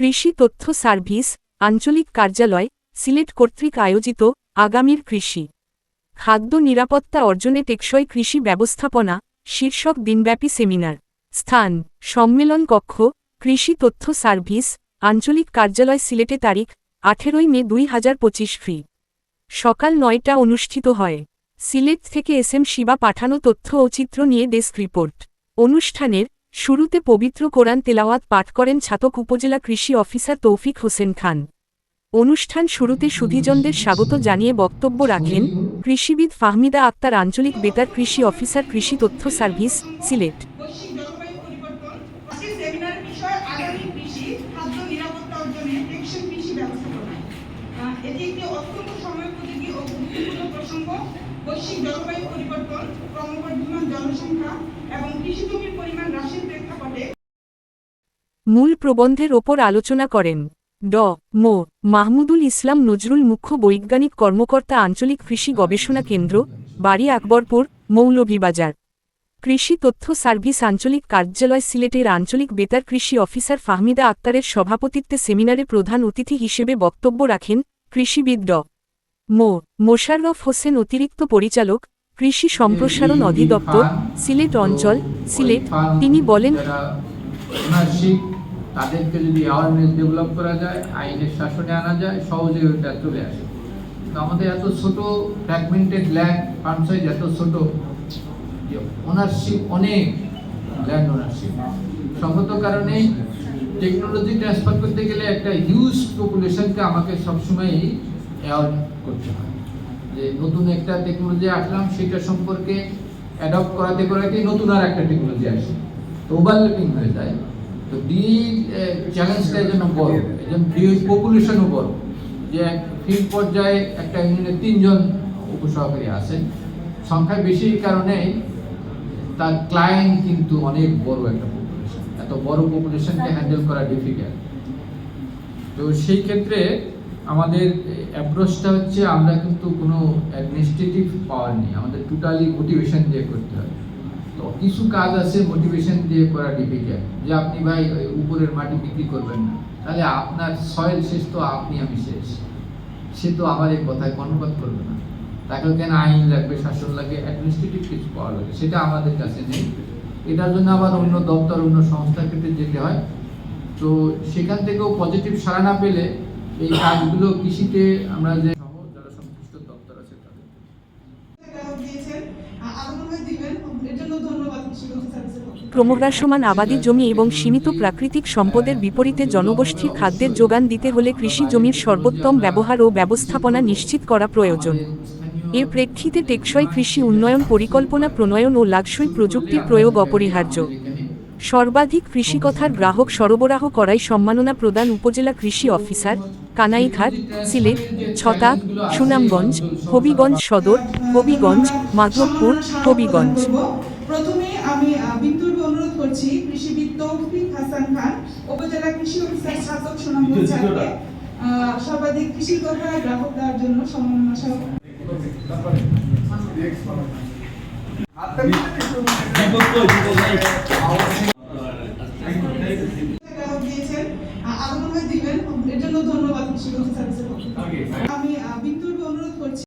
কৃষি তথ্য সার্ভিস, আঞ্চলিক কার্যালয়, সিলেট কর্তৃক আয়োজিত আগামীর কৃষি খাদ্য নিরাপত্তা অর্জনে টেকসই কৃষি ব্যবস্থাপনা, শীর্ষক দিনব্যাপী সেমিনার। স্থান, সম্মেলন কক্ষ, কৃষি তথ্য সার্ভিস, আঞ্চলিক কার্যালয় সিলেটে তারিখ, আঠেরোই মে দুই হাজার পঁচিশ ফি। সকাল নয়টা অনুষ্ঠিত হয়। সিলেট থেকে এস এম শিবা পাঠানো তথ্য ও চিত্র নিয়ে ডেস্ক রিপোর্ট। অনুষ্ঠানের শুরুতে পবিত্র কোরআন তেলাওয়াত পাঠ করেন ছাতক উপজেলা কৃষি অফিসার তৌফিক হোসেন খান। অনুষ্ঠান শুরুতে সুধীজনদের স্বাগত জানিয়ে বক্তব্য রাখেন কৃষিবিদ ফাহমিদা আক্তার আঞ্চলিক বেতার কৃষি অফিসার কৃষি তথ্য সার্ভিস, সিলেট। বৈশ্বিক জলবায়ু পরিবর্তন আজকের বৈশ্বিক জলবায়ু পরিবর্তন, ক্রমবর্ধমান জনসংখ্যা এবং কৃষি জমির পরিমাণ হ্রাসের প্রেক্ষাপটে মূল প্রবন্ধের ওপর আলোচনা করেন ড. মো. মাহমুদুল ইসলাম নজরুল মুখ্য বৈজ্ঞানিক কর্মকর্তা আঞ্চলিক কৃষি গবেষণা কেন্দ্র, বাড়ি আকবরপুর, মৌলভীবাজার। কৃষি তথ্য সার্ভিস আঞ্চলিক কার্যালয় সিলেটের আঞ্চলিক বেতার কৃষি অফিসার ফাহমিদা আক্তারের সভাপতিত্বে সেমিনারে প্রধান অতিথি হিসেবে বক্তব্য রাখেন কৃষিবিদ ড. মো. মোশাররফ হোসেন অতিরিক্ত পরিচালক কৃষি সম্প্রসারণ অধিদপ্তর সিলেট অঞ্চল সিলেট তিনি বলেন তাদেরকে যদি অ্যাওয়ারনেস ডেভেলপ করা যায় আইনের শাসনে আনা যায় সহজে ওইটা চলে আসে। তো আমাদের এত ছোট ফ্র্যাগমেন্টেড ল্যান্ড ফার্ম সাইজ এত ছোট যে ওনারশিপ অনেক ল্যান্ড ওনারশিপ সঙ্গত কারণেই টেকনোলজি ট্রান্সফার করতে গেলে একটা হিউজ পপুলেশনকে আমাকে সবসময়ই করতে হয়। যে নতুন একটা টেকনোলজি আসলাম, সেটা সম্পর্কে অ্যাডপ্ট করাতে করাতে নতুন আর একটা টেকনোলজি আসে। তো ওভারল্যাপিং হয়ে যায়। তো ডি চ্যালেঞ্জটা জন্য বড়। এই জন্য ডি পপুলেশনও বড়। যে ফিল্ড পর্যায়ে একটা ইউনিয়নে তিনজন উপসহকারী আছেন সংখ্যা বেশি কারণে তার ক্লায়েন্ট কিন্তু অনেক বড় একটা পপুলেশন এত বড় পপুলেশনকে হ্যান্ডেল করা ডিফিকাল্ট তো সেই ক্ষেত্রে আমাদের অ্যাপ্রোচটা হচ্ছে আমরা কিন্তু কোনো অ্যাডমিনিস্ট্রেটিভ পাওয়ার নেই। আমাদের টোটালি মোটিভেশন দিয়ে করতে হয়। তো কিছু কাজ আছে মোটিভেশন দিয়ে করা ডিফিকাল্ট যে আপনি ভাই উপরের মাটি বিক্রি করবেন না। তাহলে আপনার সয়েল শেষ তো আপনি, আমি শেষ সে তো আমার এই কথায় কর্ণপাত করবে না। তাকে কেন আইন লাগবে, শাসন লাগবে? অ্যাডমিনিস্ট্রেটিভ কিছু পাওয়া লাগবে। সেটা আমাদের কাছে নেই। এটার জন্য আবার অন্য দপ্তর, অন্য সংস্থার ক্ষেত্রে যেতে হয়। তো সেখান থেকেও পজিটিভ সাড়া না পেলে এই কাজগুলো কৃষিতে আমরা যে যারা সংশ্লিষ্ট দপ্তর আছে তাদের। ক্রমহ্রাসমান আবাদি জমি এবং সীমিত প্রাকৃতিক সম্পদের বিপরীতে জনগোষ্ঠীর খাদ্যের যোগান দিতে হলে কৃষি জমির সর্বোত্তম ব্যবহার ও ব্যবস্থাপনা নিশ্চিত করা প্রয়োজন। এর প্রেক্ষিতে টেকসই কৃষি উন্নয়ন পরিকল্পনা প্রণয়ন ও লাগসই প্রযুক্তির প্রয়োগ অপরিহার্য। সর্বাধিক কৃষিকথার গ্রাহক সরবরাহ করাই সম্মাননা প্রদান উপজেলা কৃষি অফিসার কানাইঘাট সিলেট ছতাক সুনামগঞ্জ হবিগঞ্জ সদর হবিগঞ্জ মাধবপুর হবিগঞ্জ। প্রথমে আমি বিদ্যুৎ অনুরোধ করছি কৃষিবিদ তৌফিক হাসান খান উপজেলা কৃষি অফিসার শাসক সুনামগঞ্জ সর্বাধিক কৃষি কথা গ্রাহক দেওয়ার জন্য সম্মাননা সহ দিয়েছেন। আরও মনে হয় দিবেন। এর জন্য ধন্যবাদ। আমি